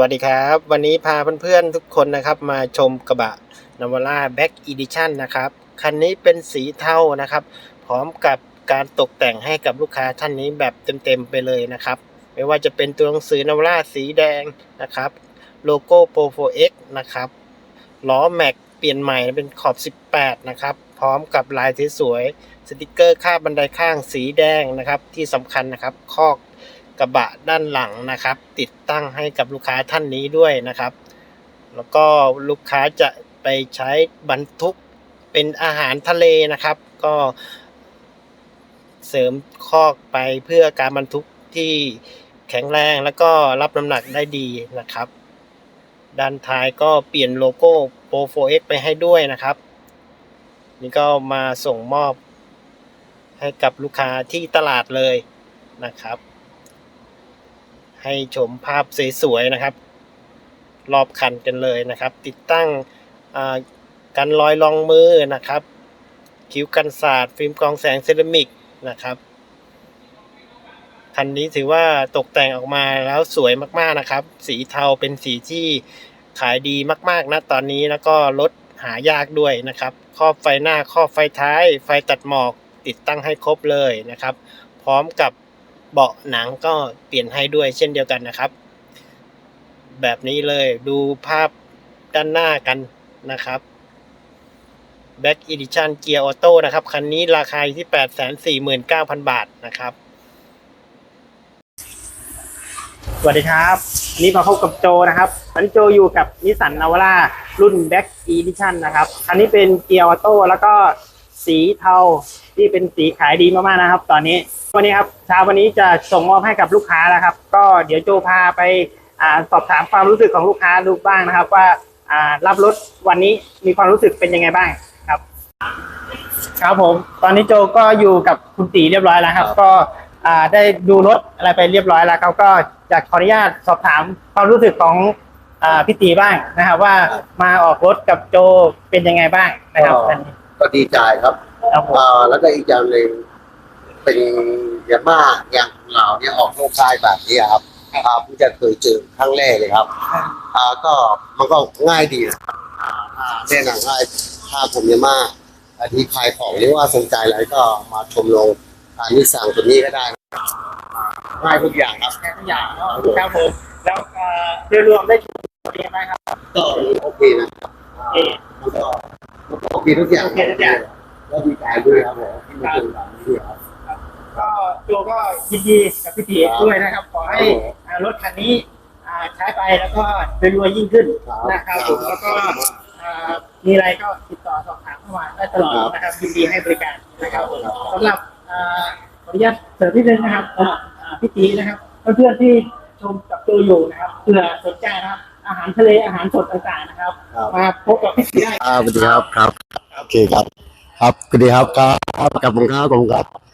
วัสดีครับ วันนี้พาเพื่อนๆทุกคนนะครับมาชมกระบะนาวาร่าแบ็กอีดิชันนะครับ คันนี้เป็นสีเทานะครับ พร้อมกับการตกแต่งให้กับลูกค้าท่านนี้แบบเต็มๆไปเลยนะครับ ไม่ว่าจะเป็นตัวหนังสือนาวาร่าสีแดงนะครับ โลโก้โปรโฟเอ็กนะครับล้อแม็กเปลี่ยนใหม่เป็นขอบ 18 นะครับ พร้อมกับลายสวยๆสติกเกอร์ค่าบบันไดข้างสีแดงนะครับ ที่สำคัญนะครับคอก กระบะด้านหลังนะครับ ติดตั้งให้กับลูกค้าท่านนี้ด้วยนะครับ แล้วก็ลูกค้าจะไปใช้บรรทุกเป็นอาหารทะเลนะครับ ก็เสริมคอกไปเพื่อการบรรทุกที่แข็งแรงแล้วก็รับน้ำหนักได้ดีนะครับ ด้านท้ายก็เปลี่ยนโลโก้ Pro 4X ไปให้ด้วยนะครับ นี่ก็มาส่งมอบให้กับลูกค้าที่ตลาดเลยนะครับ ให้ชมภาพสวยๆนะครับ รอบคันกันเลยนะครับ ติดตั้งกันรอยรองมือนะครับ คิ้วกันศาสตร์ ฟิล์มกรองแสงเซรามิกนะครับคันนี้ถือว่าตกแต่งออกมาแล้วสวยมากๆนะครับ สีเทาเป็นสีที่ขายดีมากๆนะตอนนี้แล้วก็ลดหายากด้วยนะครับ ครอบไฟหน้าครอบไฟท้าย ไฟตัดหมอกติดตั้งให้ครบเลยนะครับ พร้อมกับ เบาะหนังก็เปลี่ยนให้ด้วยเช่นเดียวกันนะครับ แบบนี้เลยดูภาพด้านหน้ากันนะครับ Back Edition Gear Auto นะครับ คันนี้ราคาที่ 849,000 บาทนะครับ สวัสดีครับวันนี่มาพบกับโจนะครับวันนี้โจอยู่กับนิสสันนาวาร่ารุ่น Back Edition นะครับ คันนี้เป็นเกียร์ออโต้แล้วก็ สีเทาที่เป็นสีขายดีมากๆนะครับ ตอนนี้วันนี้ครับเช้าวันนี้จะส่งมอบให้กับลูกค้าแล้วครับ ก็เดี๋ยวโจพาไปอ่าสอบถามความรู้สึกของลูกค้าดูบ้างนะครับว่าอ่ารับรถวันนี้มีความรู้สึกเป็นยังไงบ้างครับ ครับผม ตอนนี้โจก็อยู่กับคุณตีเรียบร้อยแล้วครับ ก็อ่าได้ดูรถอะไรไปเรียบร้อยแล้วเขาก็อยากขออนุญาตสอบถามความรู้สึกของอ่าพี่ตีบ้างนะครับ ว่ามาออกรถกับโจเป็นยังไงบ้างนะครับ ก็ก็ดีใจครับครับผมอ่าแล้วก็อีกอย่างหนึ่งเป็นยาม่าอย่างเราเนี่ยออกโลกชายแบบนี้ครับอ่าเพิ่งจะเคยเจอครั้งแรกเลยครับอ่าก็มันก็ง่ายดีนะครับอ่าอ่าแนะนำง่ายถ้าผมยาม่าอันที่ขายของหรือว่าสนใจอะไรก็มาชมลงอ่านิสสังตัวนี้ก็ได้นะครับอ่าง่ายทุกอย่างครับ แค่ทุกอย่างเนาะครับผม แล้วเอ่อโดยรวมได้ชมเป็นยังไงบ้างครับก็โอเคนะครับ เอ่อมันก็มันก็ โอเคทุกอย่างโอเคทุกอย่างแล้วดีใจด้วยครับผมที่มาเจอแบบนี้ด้วยครับ ก็โจก็ยินดีกับพี่ตีด้วยนะครับ ขอให้อ่ารถคันนี้อ่าใช้ไปแล้วก็รวยๆยิ่งขึ้นนะครับผมแล้วก็อ่ามีอะไรก็ติดต่อสอบถามเข้ามาได้ตลอดนะครับยินดีให้บริการนะครับผมสำหรับอ่าขออนุญาตเสริมนิดนึงนะครับสำหรับอ่าพี่ตีนะครับเพื่อนๆที่ชมกับโจอยู่นะครับเผื่อสนใจนะครับ อาหารทะเลอาหารสดต่างๆนะครับ ครับ มาพบกับพี่ตีได้ อ่าสวัสดีครับครับ โอเคครับ ครับสวัสดีครับครับกับผมครับผมครับ